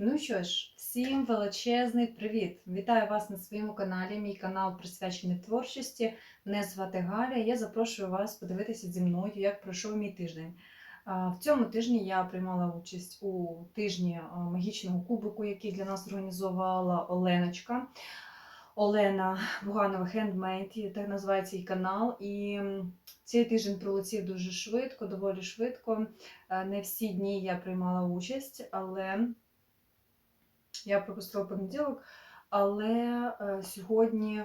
Ну що ж, всім величезний привіт! Вітаю вас на своєму каналі. Мій канал присвячений творчості. Мене звати Галя. Я запрошую вас подивитися зі мною, як пройшов мій тиждень. В цьому тижні я приймала участь у тижні магічного кубику, який для нас організувала Оленочка. Олена Буганова Хендмейд, так називається її канал. І цей тиждень пролетів дуже швидко, доволі швидко. Е, Не всі дні я приймала участь, але я пропустила понеділок, але е, сьогодні,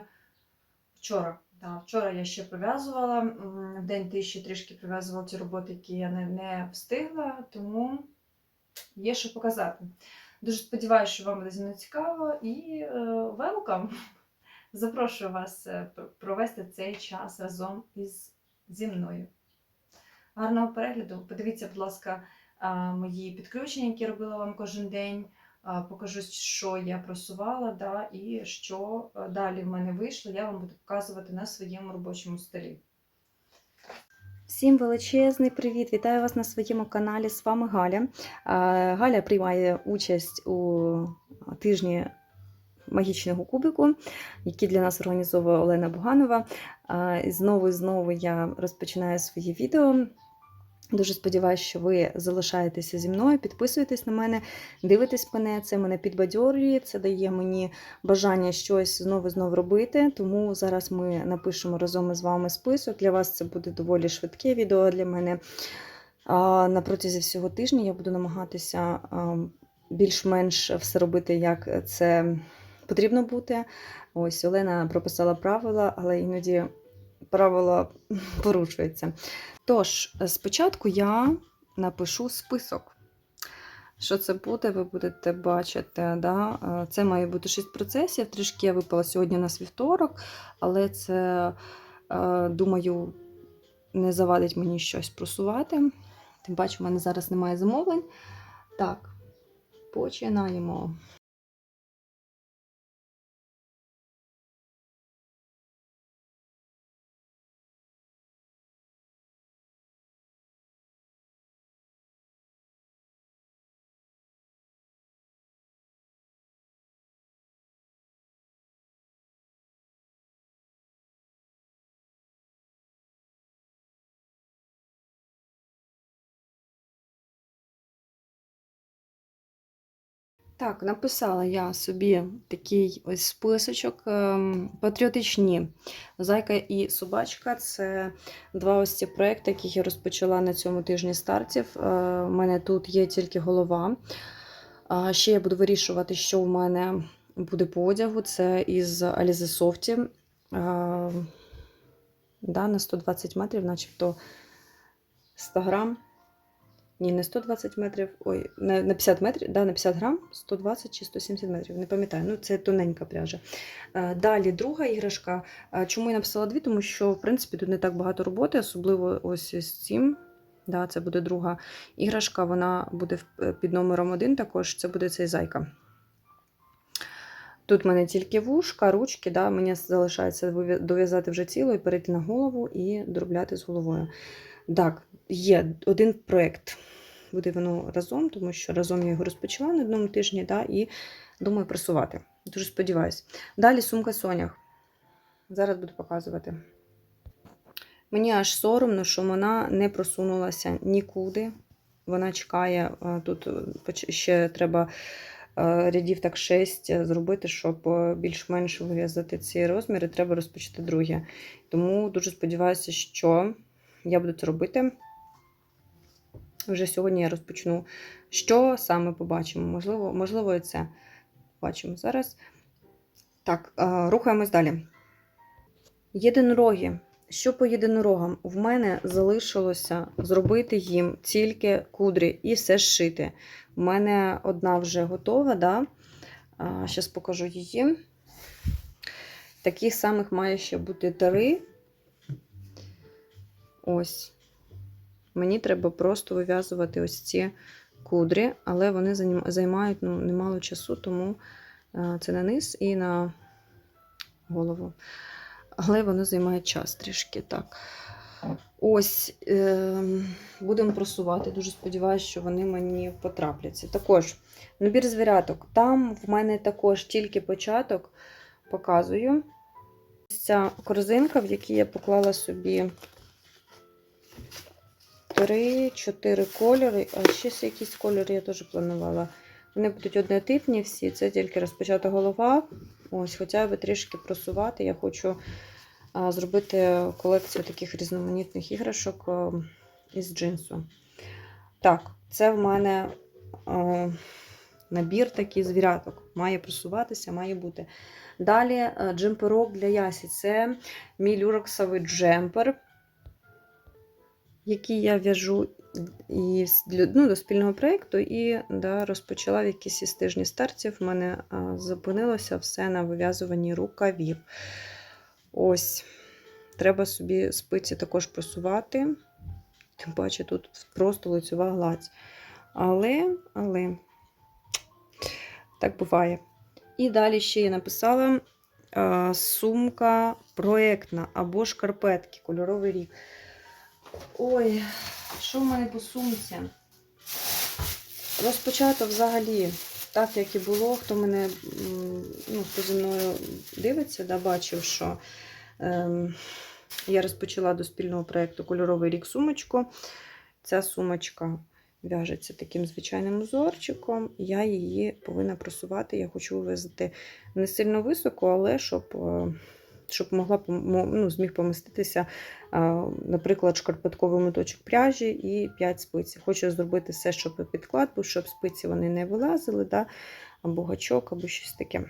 вчора, да, вчора я ще прив'язувала. м, В день ще трішки прив'язувала ті роботи, які я не, не встигла, тому є що показати. Дуже сподіваюся, що вам буде зі цікаво і е, welcome! Запрошую вас е, провести цей час разом із зі мною. Гарного перегляду! Подивіться, будь ласка, мої підключення, які робила вам кожен день. Покажу, що я просувала, да, і що е, далі в мене вийшло, я вам буду показувати на своєму робочому столі. Всім величезний привіт! Вітаю вас на своєму каналі. З вами Галя. Галя приймає участь у тижні магічного кубику, який для нас організовує Олена Буганова. Знову і знову я розпочинаю своє відео. Дуже сподіваюся, що ви залишаєтеся зі мною, підписуєтесь на мене, дивитесь мене, це мене підбадьорює, це дає мені бажання щось знову знову робити. Тому зараз ми напишемо разом із вами список. Для вас це буде доволі швидке відео для мене. А на протязі всього тижня я буду намагатися більш-менш все робити, як це потрібно бути. Ось Олена прописала правила, але іноді правила порушуються. Тож, спочатку я напишу список. Що це буде, ви будете бачити. Да? Е, Це має бути 6 процесів. Трішки я випала сьогодні на вівторок, але це, е, думаю, не завадить мені щось просувати. Тим паче, в мене зараз немає замовлень. Так, починаємо. Так, написала я собі такий ось списочок. ем, Патріотичні Зайка і собачка це два ось ці проекти, які я розпочала на цьому тижні стартів. Е, У мене тут є тільки голова. Ще я буду вирішувати, що в мене буде по одягу. Це із Alize Softy. Е, Да, на 120 метрів, начебто 100 грам. Ні, не 120 метрів, ой, на, на 50 метрів, да, на 50 грам, 120 чи 170 метрів, не пам'ятаю, ну це тоненька пряжа. Е, Далі друга іграшка. Е, Чому я написала дві? Тому що, в принципі, тут не так багато роботи, особливо ось з цим. Да, це буде друга іграшка, вона буде е, під номером один також, це буде цей зайка. Тут в мене тільки вушка, ручки, да, мені залишається дов'язати вже тіло і перейти на голову і доробляти з головою. Так, є один проєкт. Буде воно разом, тому що разом я його розпочала на одному тижні, да, і думаю просувати. Дуже сподіваюся. Далі сумка Сонях. Зараз буду показувати. Мені аж соромно, що вона не просунулася нікуди. Вона чекає, е, тут е, ще треба е, рядів так 6 зробити, щоб більш-менш вив'язати ці розміри, треба розпочати друге. Тому дуже сподіваюся, що я буду це робити. Вже сьогодні я розпочну. Що саме побачимо? Можливо, можливо, і це побачимо зараз. Так, е, рухаємось далі. Єдинороги. Що по єдинорогам? В мене залишилося зробити їм тільки кудрі і все зшити. У мене одна вже готова, да? Зараз покажу її. Таких самих має ще бути три. Ось. Мені треба просто вив'язувати ось ці кудрі, але вони займають ну, немало часу, тому е, це на низ і на голову. Але воно займає час трішки так. Ось е, будемо просувати. Дуже сподіваюся, що вони мені потрапляться. Також набір звіряток. Там в мене також тільки початок показую. Ця корзинка, в якій я поклала собі 3-4 кольори, а ще якісь кольори я теж планувала. Вони будуть однотипні всі, це тільки розпочата голова. Ось, хоча б трішки просувати. Я хочу зробити колекцію таких різноманітних іграшок із джинсу. Так, це в мене набір такий звіряток. Має просуватися, має бути. Далі джемперок для Ясі. Це мій люрексовий джемпер, який я в'яжу і ну, до спільного проєкту, і да, розпочала в якісь із тижні стартів. У мене зупинилося все на вив'язуванні рукавів. Ось, треба собі спиці також просувати. Тим паче тут просто лицьова гладь. Але, але, так буває. І далі ще я написала сумка проєктна або шкарпетки, кольоровий рік. Ой, що в мене по сумці? Розпочато взагалі, так як і було, хто мене ну, хто зі мною дивиться, да, бачив, що ем, я розпочала до спільного проєкту Кольоровий рік сумочку. Ця сумочка в'яжеться таким звичайним узорчиком. Я її повинна просувати. Я хочу вивезти не сильно високо, але щоб, е, щоб могла ну, зміг поміститися наприклад, шкарпетковий моточок пряжі і 5 спиць. Хочу зробити все, щоб підклад був, щоб спиці вони не вилазили, да? або гачок, або щось таке.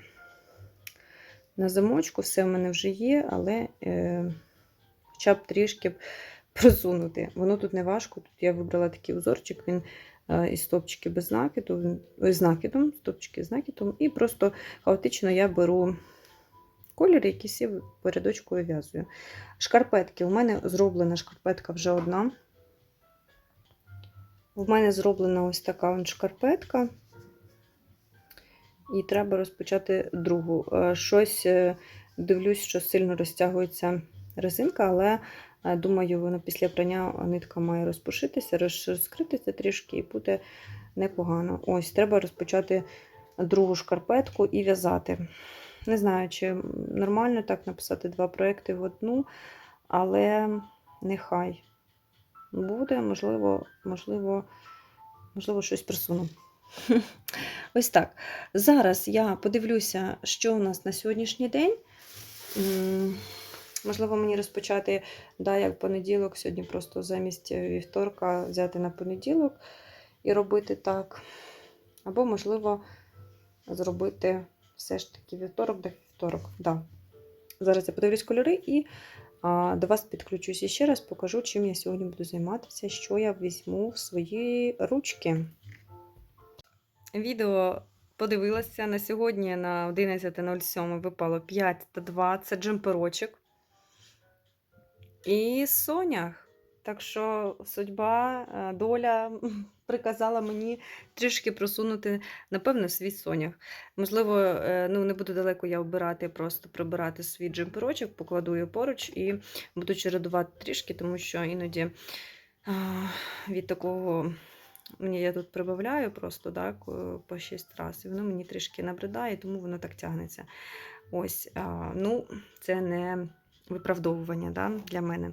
На замочку все в мене вже є, але е, хоча б трішки просунути. Воно тут не важко. Тут я вибрала такий узорчик, він е, із стопчики без накиду, з накидом, стопчики з накидом, і просто хаотично я беру кольори, які всі по рядочку вив'язую. Шкарпетки. У мене зроблена шкарпетка вже одна. В мене зроблена ось така шкарпетка. І треба розпочати другу. Е, Щось е, дивлюсь, що сильно розтягується резинка, але е, думаю, воно після прання нитка має розпушитися, розкритися трішки і буде непогано. Ось, треба розпочати другу шкарпетку і в'язати. Не знаю, чи нормально так написати два проекти в одну, але нехай буде, можливо, можливо, можливо, щось присуну. Ось так. Зараз я подивлюся, що у нас на сьогоднішній день. Можливо, мені розпочати, да, як понеділок, сьогодні просто замість вівторка взяти на понеділок і робити так. Або, можливо, зробити все ж таки вівторок до вівторок. Да. Зараз я подивлюсь кольори і а, до вас підключусь і ще раз покажу, чим я сьогодні буду займатися, що я візьму в свої ручки. Відео подивилася. На сьогодні на 11.07 випало 5 та 2. Це джемперочок. І сонях. Так що судьба, е, доля приказала мені трішки просунути, напевно, свій сонях. Можливо, е, ну, не буду далеко я обирати, просто прибирати свій джемперочок, покладу його поруч і буду чередувати трішки, тому що іноді від такого мені я тут прибавляю просто так, по 6 разів, і воно мені трішки набридає, тому воно так тягнеться. Ось, ну, це не виправдовування да, для мене.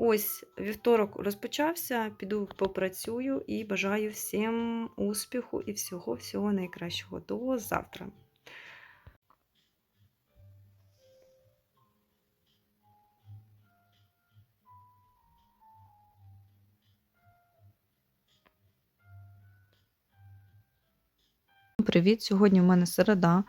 Ось вівторок розпочався, піду попрацюю і бажаю всім успіху і всього-всього найкращого. До завтра. Привіт! Сьогодні в мене середа.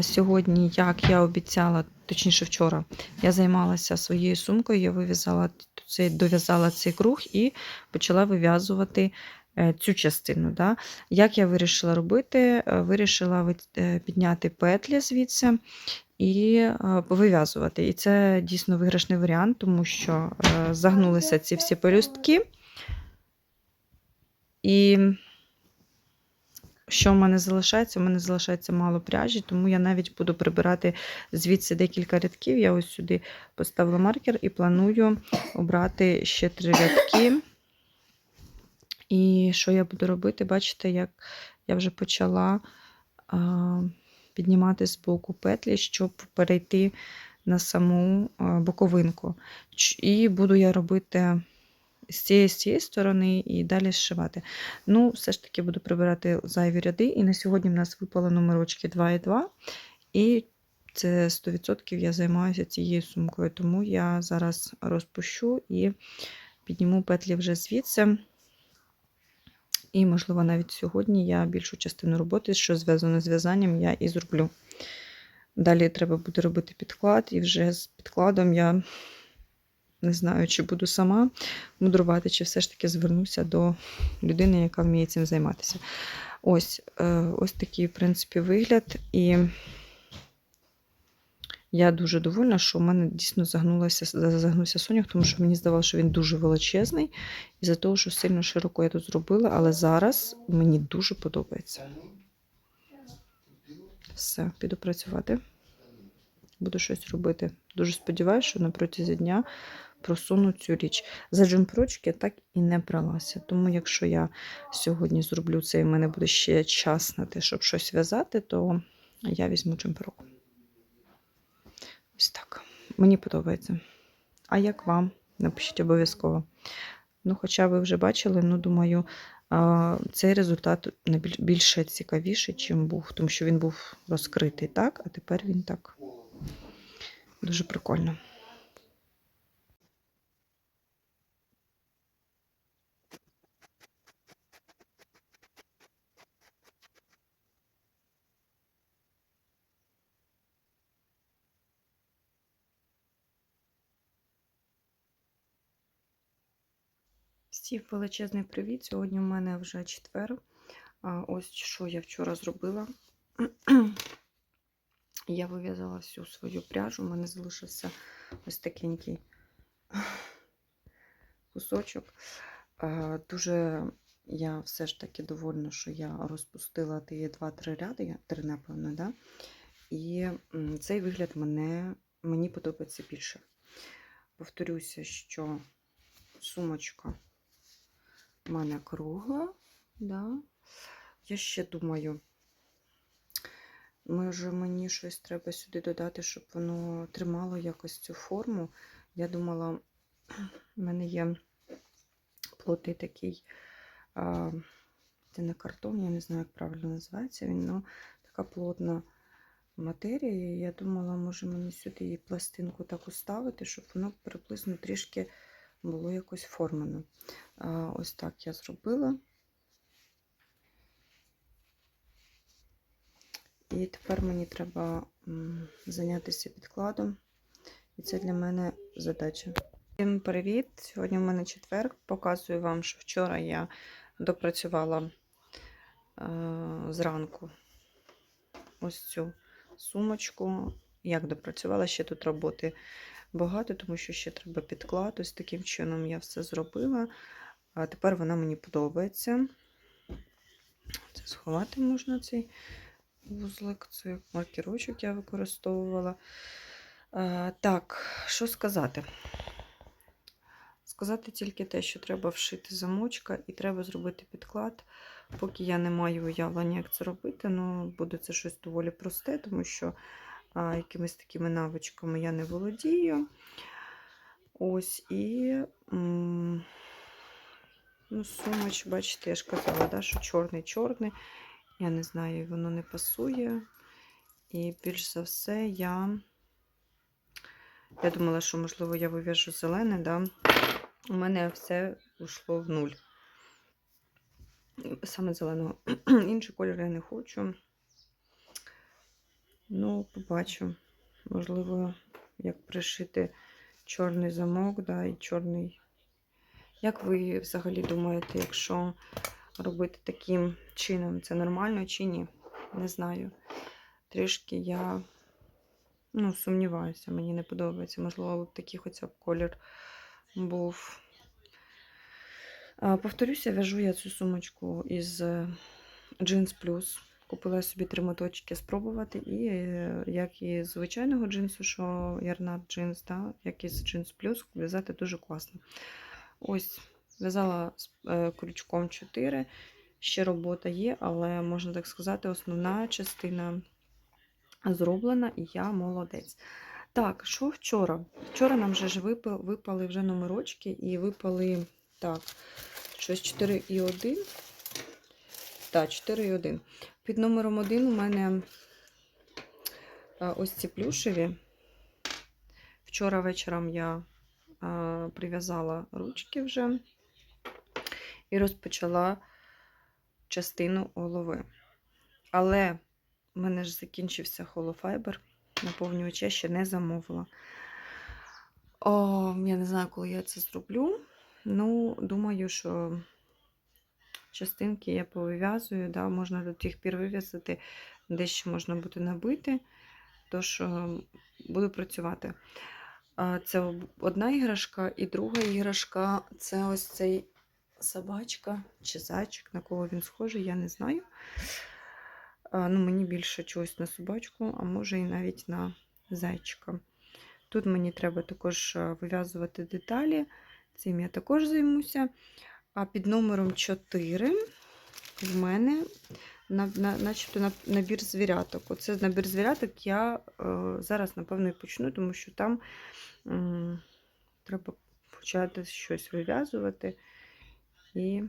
Сьогодні, як я обіцяла, точніше вчора, я займалася своєю сумкою, я вив'язала цей, дов'язала цей круг і почала вив'язувати е, цю частину. Да? Як я вирішила робити? Е, Вирішила е, підняти петлі звідси і повив'язувати. І це дійсно виграшний варіант, тому що загнулися ці всі пелюстки. І що в мене залишається? У мене залишається мало пряжі, тому я навіть буду прибирати звідси декілька рядків. Я ось сюди поставила маркер і планую обрати ще три рядки. І що я буду робити? Бачите, як я вже почала а, піднімати з боку петлі, щоб перейти на саму боковинку. І буду я робити з цієї, з цієї сторони і далі зшивати. Ну, все ж таки буду прибирати зайві ряди. І на сьогодні в нас випали номерочки 2 і 2. І це 100% я займаюся цією сумкою, тому я зараз розпущу і підніму петлі вже звідси. І, можливо, навіть сьогодні я більшу частину роботи, що зв'язано з в'язанням, я і зроблю. Далі треба буде робити підклад, і вже з підкладом я не знаю, чи буду сама мудрувати, чи все ж таки звернуся до людини, яка вміє цим займатися. Ось, е, ось такий, в принципі, вигляд. І я дуже довольна, що в мене дійсно загнулася, загнувся сонях, тому що мені здавалося, що він дуже величезний, із-за того, що сильно широко я тут зробила, але зараз мені дуже подобається. Все, піду працювати. Буду щось робити. Дуже сподіваюся, що на протязі дня просуну цю річ. За джемпрочки так і не бралася. Тому, якщо я сьогодні зроблю це і в мене буде ще час на те, щоб щось в'язати, то я візьму джемпрок. Ось так. Мені подобається. А як вам? Напишіть обов'язково. Ну, хоча ви вже бачили, ну, думаю, цей результат більше цікавіший, чим був, тому що він був розкритий, так, а тепер він так. Дуже прикольно. Всім величезний привіт. Сьогодні у мене вже четвер. Ось що я вчора зробила. Я вив'язала всю свою пряжу. У мене залишився ось такенький кусочок. Дуже я все ж таки довольна, що я розпустила ті 2-3 ряди, три, напевно, да? і цей вигляд мене, мені подобається більше. Повторюся, що сумочка у мене кругла. Да. Я ще думаю, може мені щось треба сюди додати, щоб воно тримало якось цю форму. Я думала, в мене є плотний такий, а, це не картон, я не знаю, як правильно називається він, ну така плотна матерія. Я думала, може мені сюди і пластинку таку ставити, щоб воно приблизно трішки було якось формано. Ось так я зробила. І тепер мені треба зайнятися підкладом. І це для мене задача. Всім привіт! Сьогодні в мене четвер. Показую вам, що вчора я допрацювала е, зранку ось цю сумочку. Як допрацювала ще тут роботи багато, тому що ще треба підклад. Ось таким чином я все зробила. А тепер вона мені подобається. Це сховати можна цей вузлик, це як маркерочок я використовувала. А, так, що сказати? Сказати тільки те, що треба вшити замочка і треба зробити підклад. Поки я не маю уявлення, як це робити, ну буде це щось доволі просте, тому що а, якимись такими навичками я не володію. Ось і ну, сумоч, бачите, я ж казала, да, що чорний-чорний. Я не знаю, воно не пасує. І більш за все я. Я думала, що, можливо, я вив'яжу зелене, да? у мене все йшло в нуль. Саме зеленого. Інший колір я не хочу. Ну, побачу. Можливо, як пришити чорний замок, да, і чорний. Як ви взагалі думаєте, якщо робити таким чином, це нормально чи ні? Не знаю. Трішки я ну, сумніваюся, мені не подобається. Можливо, б такий хоча б колір був. Повторюся, в'яжу я цю сумочку із е, джинс плюс. Купила собі три моточки спробувати, і е, як і з звичайного джинсу, що ярнат джинс, да, як і з джинс плюс, в'язати дуже класно. Ось, в'язала з е, крючком 4. Ще робота є, але можна так сказати, основна частина зроблена, і я молодець. Так, що вчора? Вчора нам вже ж випали, вже номерочки і випали так, щось 4 і 1. Так, 4 і 1. Під номером 1 у мене ось ці плюшеві. Вчора вечором я прив'язала ручки вже і розпочала частину голови. Але в мене ж закінчився холофайбер, наповнювач я ще не замовила. О, я не знаю, коли я це зроблю. Ну, думаю, що частинки я повив'язую, да, можна до тих пір вив'язати, дещо можна буде набити, тож е, буду працювати. Це одна іграшка, і друга іграшка це ось цей собачка чи зайчик, на кого він схожий, я не знаю. Ну, мені більше чогось на собачку, а може і навіть на зайчика. Тут мені треба також е, вив'язувати деталі. Цим я також займуся. А під номером 4 в мене на, на, начебто на- набір звіряток. Оце набір звіряток я е, зараз, напевно, і почну, тому що там треба почати щось вив'язувати і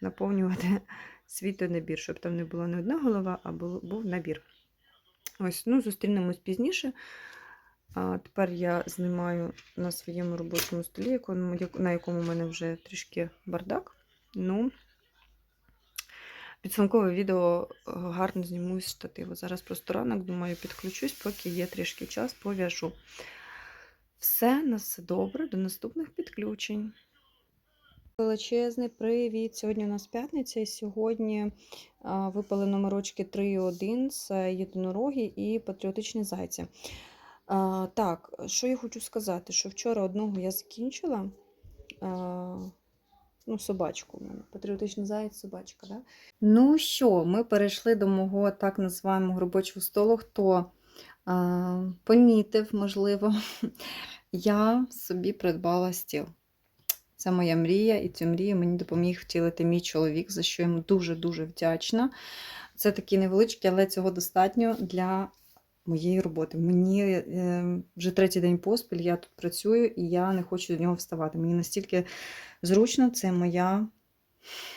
наповнювати свій набір, щоб там не була не одна голова, а був набір. Ось, ну, зустрінемось пізніше. А тепер я знімаю на своєму робочому столі, на якому в мене вже трішки бардак. Ну, підсумкове відео е, гарно зніму з штативу. Зараз просто ранок, думаю, підключусь, поки є трішки час, пов'яжу. Все, на все добре, до наступних підключень. Величезний привіт! Сьогодні у нас п'ятниця, і сьогодні випали номерочки 3 і 1 це єдинороги і патріотичні зайці. А, так, що я хочу сказати, що вчора одного я закінчила. А, ну, собачку у мене. Патріотичний заяць, собачка, да? Ну що, ми перейшли до мого так називаємо робочого столу. Хто а, помітив, можливо, я собі придбала стіл. Це моя мрія, і цю мрію мені допоміг втілити мій чоловік, за що йому дуже-дуже вдячна. Це такі невеличкі, але цього достатньо для моєї роботи. Мені е, вже третій день поспіль, я тут працюю і я не хочу до нього вставати. Мені настільки зручно, це моя,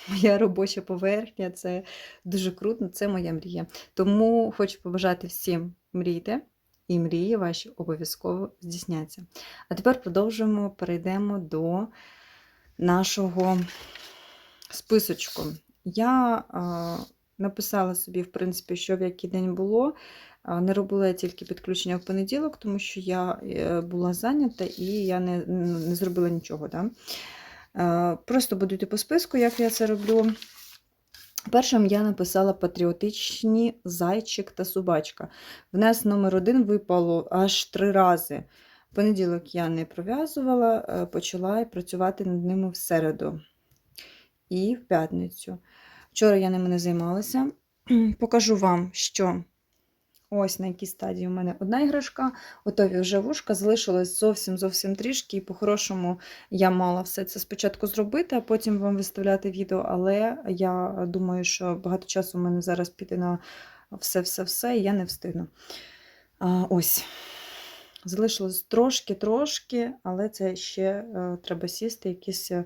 моя робоча поверхня, це дуже круто, це моя мрія. Тому хочу побажати всім мрійте, і мрії ваші обов'язково здійсняться. А тепер продовжуємо, перейдемо до нашого списочку. Я а, написала собі, в принципі, що в який день було. Не робила я тільки підключення в понеділок, тому що я е, була зайнята і я не, не зробила нічого. Да? Просто буду йти по списку, як я це роблю. Першим я написала патріотичні зайчик та собачка. В нас номер один випало аж три рази. В понеділок я не пров'язувала, е, почала працювати над ними в середу і в п'ятницю. Вчора я ними не займалася. Покажу вам, що ось на якій стадії у мене одна іграшка, готові вже вушка, залишилось зовсім зовсім трішки, і по-хорошому я мала все це спочатку зробити, а потім вам виставляти відео. Але я думаю, що багато часу у мене зараз піде на все-все-все, і я не встигну. А, ось. Залишилось трошки-трошки, але це ще е, треба сісти якісь е,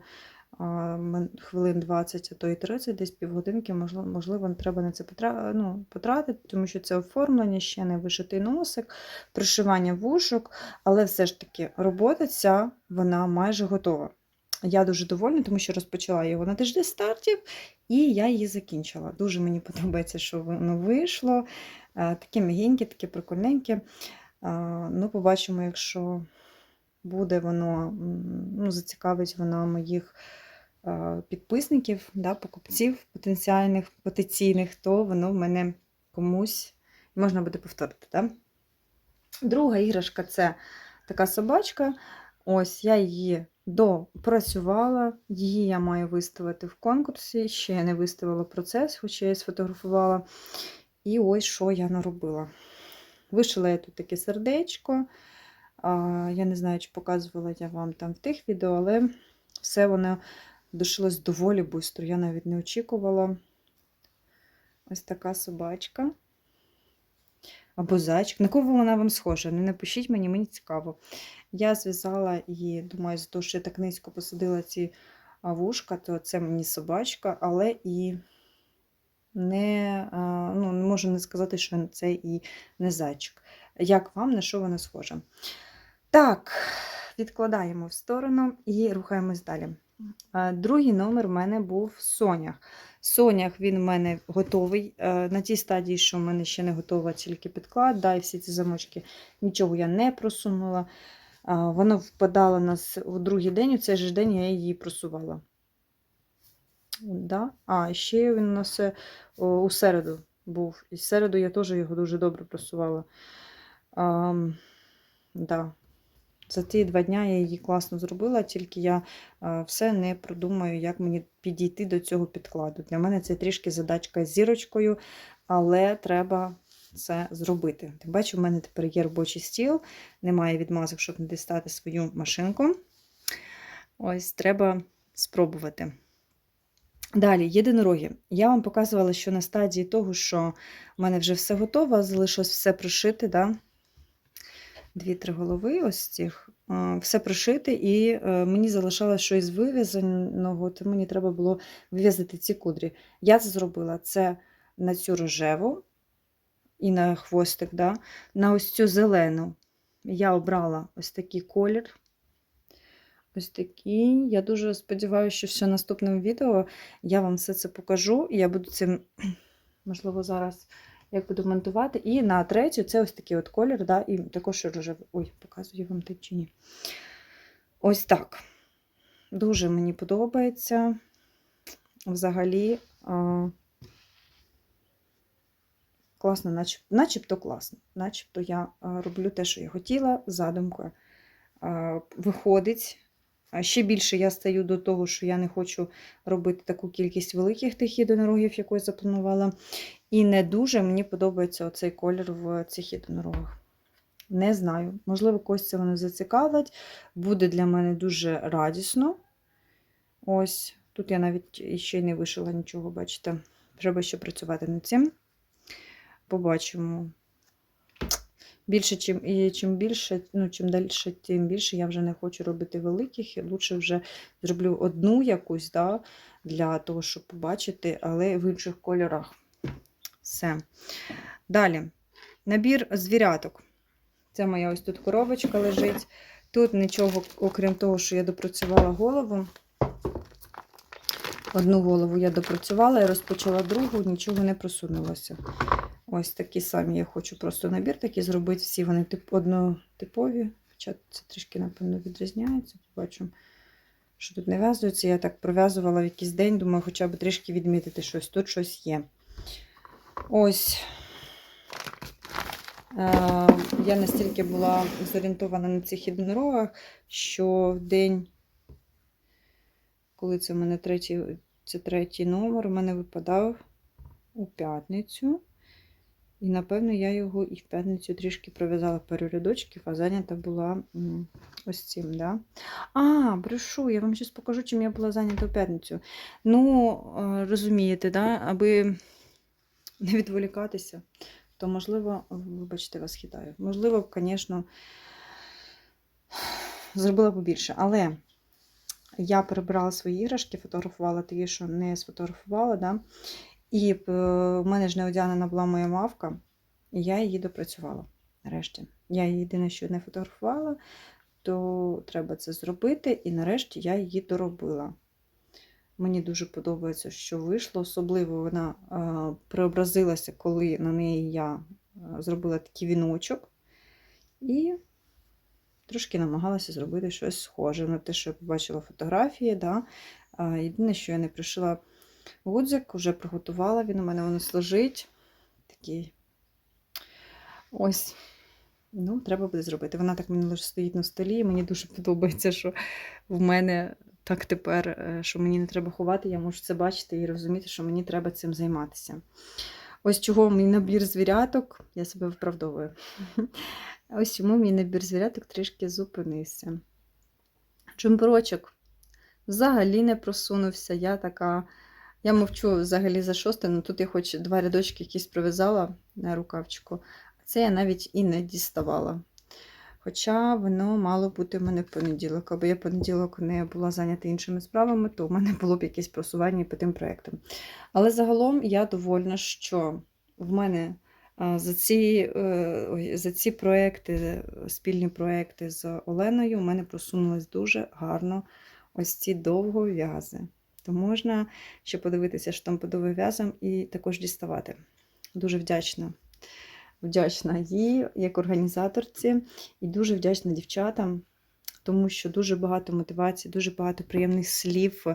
хвилин 20, а то і 30, десь півгодинки, можливо, можливо, треба на це ну, потратити, тому що це оформлення, ще не вишитий носик, пришивання вушок, але все ж таки робота ця вона майже готова. Я дуже довольна, тому що розпочала його на тиждень стартів, і я її закінчила. Дуже мені подобається, що воно вийшло. Е, Таке м'ягеньке, таке прикольненьке. Ну, побачимо, якщо буде воно, ну, зацікавить воно моїх підписників, да, покупців потенціальних, потенційних, то воно в мене комусь можна буде повторити. Да? Друга іграшка це така собачка. Ось я її допрацювала. Її я маю виставити в конкурсі. Ще я не виставила процес, хоча я сфотографувала. І ось що я наробила. Вишила я тут таке сердечко. Я не знаю, чи показувала я вам там в тих відео, але все воно дошилось доволі швидко. Я навіть не очікувала. Ось така собачка. Або зайчик. На кого вона вам схожа? Не напишіть мені, мені цікаво. Я зв'язала її, думаю, з того, що я так низько посадила ці вушка, то це мені собачка, але і не, ну, можу не сказати, що це і не зайчик. Як вам, на що вона схожа? Так, відкладаємо в сторону і рухаємось далі. Другий номер в мене був Сонях. Сонях він в мене готовий. Е, На тій стадії, що в мене ще не готова тільки підклад, да, і всі ці замочки, нічого я не просунула. А, Воно впадало нас у другий день, у цей же день я її просувала. Да? А, ще він у нас е, у середу був. І в середу я теж його дуже добре просувала. А, да. За ті два дня я її класно зробила, тільки я е, все не продумаю, як мені підійти до цього підкладу. Для мене це трішки задачка з зірочкою, але треба це зробити. Тим бачу, в мене тепер є робочий стіл, немає відмазок, щоб не дістати свою машинку. Ось треба спробувати. Далі, єдинороги. Я вам показувала, що на стадії того, що в мене вже все готово, залишилось все пришити. Да? Дві-три голови ось цих, все пришити, і е, мені залишалось щось вив'язаного, то мені треба було вив'язати ці кудрі. Я це зробила це на цю рожеву і на хвостик, да? на ось цю зелену. Я обрала ось такий колір. Ось такий. Я дуже сподіваюся, що в наступному відео я вам все це покажу. І я буду цим, можливо, зараз як буду монтувати. І на третю це ось такий от колір, да, і також рожевий. Ой, показую вам те чи ні. Ось так. Дуже мені подобається. Взагалі, класно, начеб, начебто класно. Начебто я роблю те, що я хотіла, задумкою. Виходить. Ще більше я стаю до того, що я не хочу робити таку кількість великих тих єдинорогів, яку я запланувала. І не дуже мені подобається оцей колір в цих єдинорогах. Не знаю. Можливо, когось це вони зацікавить. Буде для мене дуже радісно. Ось, тут я навіть ще й не вишила нічого, бачите. Треба ще працювати над цим. Побачимо. Більше, чим, і чим більше, ну, чим далі, тим більше я вже не хочу робити великих. І лучше вже зроблю одну якусь, да, для того, щоб побачити, але в інших кольорах. Все. Далі. Набір звіряток. Це моя ось тут коробочка лежить. Тут нічого, окрім того, що я допрацювала голову. Одну голову я допрацювала і розпочала другу, нічого не просунулося. Ось такі самі я хочу просто набір такий зробити. Всі вони тип, однотипові. Хоча це трішки, напевно, відрізняється. Побачимо, що тут не в'язується. Я так пров'язувала в якийсь день, думаю, хоча б трішки відмітити щось. Тут щось є. Ось. Е, Я настільки була зорієнтована на цих єдинорогах, що в день, коли це в мене третій, це третій номер, у мене випадав у п'ятницю. І, напевно, я його і в п'ятницю трішки пров'язала пару рядочків, а зайнята була ось цим. Да? А, брешу, я вам зараз покажу, чим я була зайнята в п'ятницю. Ну, е, розумієте, да? аби не відволікатися, то, можливо, вибачте, вас хитаю. Можливо, звісно, зробила побільше. Але я перебрала свої іграшки, фотографувала ті, що не сфотографувала. Да? І е, в мене ж не одягнена була моя мавка, і я її допрацювала нарешті. Я її єдине, що не фотографувала, то треба це зробити, і нарешті я її доробила. Мені дуже подобається, що вийшло. Особливо вона е, преобразилася, коли на неї я е, зробила такий віночок. І трошки намагалася зробити щось схоже на те, що я побачила фотографії. Да? Єдине, що я не пришила гудзик, вже приготувала він. У мене воно лежить. Такий ось Ну, треба буде зробити. Вона так лише стоїть на столі, і мені дуже подобається, що в мене так тепер, е, що мені не треба ховати, я можу це бачити і розуміти, що мені треба цим займатися. Ось чого мій набір звіряток, я себе виправдовую. Ось чому мій набір звіряток трішки зупинився. Чумбурочок взагалі не просунувся. Я така. Я мовчу взагалі за шосте, ну тут я хоч два рядочки якісь прив'язала на рукавчику. Це я навіть і не діставала. Хоча воно мало бути в мене в понеділок. Аби я в понеділок не була зайнята іншими справами, то в мене було б якесь просування по тим проєктам. Але загалом я довольна, що в мене за ці, е, за ці проекти, спільні проекти з Оленою, у мене просунулись дуже гарно ось ці довгов'язи. То можна ще подивитися, що там по довгов'язам, і також діставати. Дуже вдячна. Вдячна їй як організаторці, і дуже вдячна дівчатам, тому що дуже багато мотивації, дуже багато приємних слів.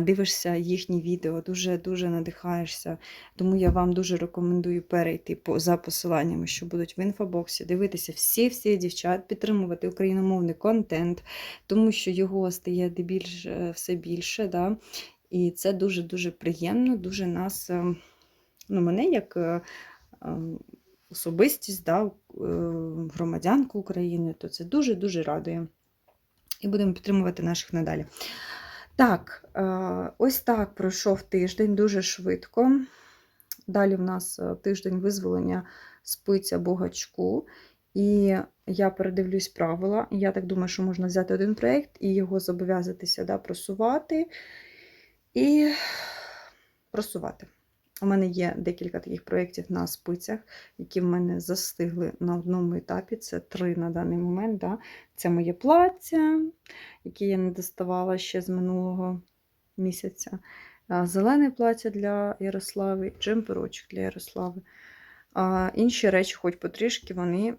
Дивишся їхні відео, дуже-дуже надихаєшся. Тому я вам дуже рекомендую перейти за посиланнями, що будуть в інфобоксі, дивитися всі-всі дівчат, підтримувати україномовний контент, тому що його стає дебільш, е, все більше. Да? І це дуже-дуже приємно, дуже нас, е, ну, мене як. е, особистість, да, громадянку України, то це дуже-дуже радує. І будемо підтримувати наших надалі. Так, е, ось так пройшов тиждень дуже швидко. Далі в нас е, тиждень визволення спиця богачку. І я передивлюсь правила. Я так думаю, що можна взяти один проєкт і його зобов'язатися да, просувати. І просувати. У мене є декілька таких проєктів на спицях, які в мене застигли на одному етапі. Це три на даний момент. Да? Це моє плаття, яке я не доставала ще з минулого місяця. Зелене плаття для Ярослави, джемперочок для Ярослави. А інші речі, хоч потрішки, вони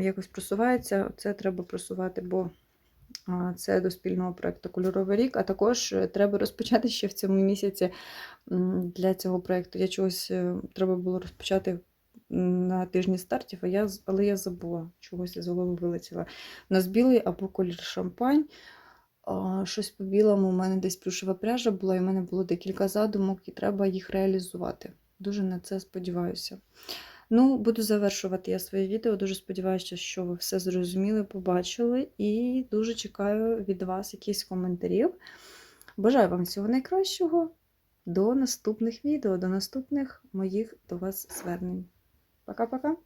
якось просуваються. Це треба просувати, бо це до спільного проєкту Кольоровий рік. А також е, треба розпочати ще в цьому місяці для цього проєкту. Я чогось е, треба було розпочати на тижні стартів, а я, але я забула, чогось з голови вилетіла. У нас білий або колір шампань. Щось по білому, у мене десь плюшева пряжа була, і в мене було декілька задумок, і треба їх реалізувати. Дуже на це сподіваюся. Ну, буду завершувати я своє відео. Дуже сподіваюся, що ви все зрозуміли, побачили, і дуже чекаю від вас якісь коментарів. Бажаю вам всього найкращого. До наступних відео, до наступних моїх до вас звернень. Пока-пока!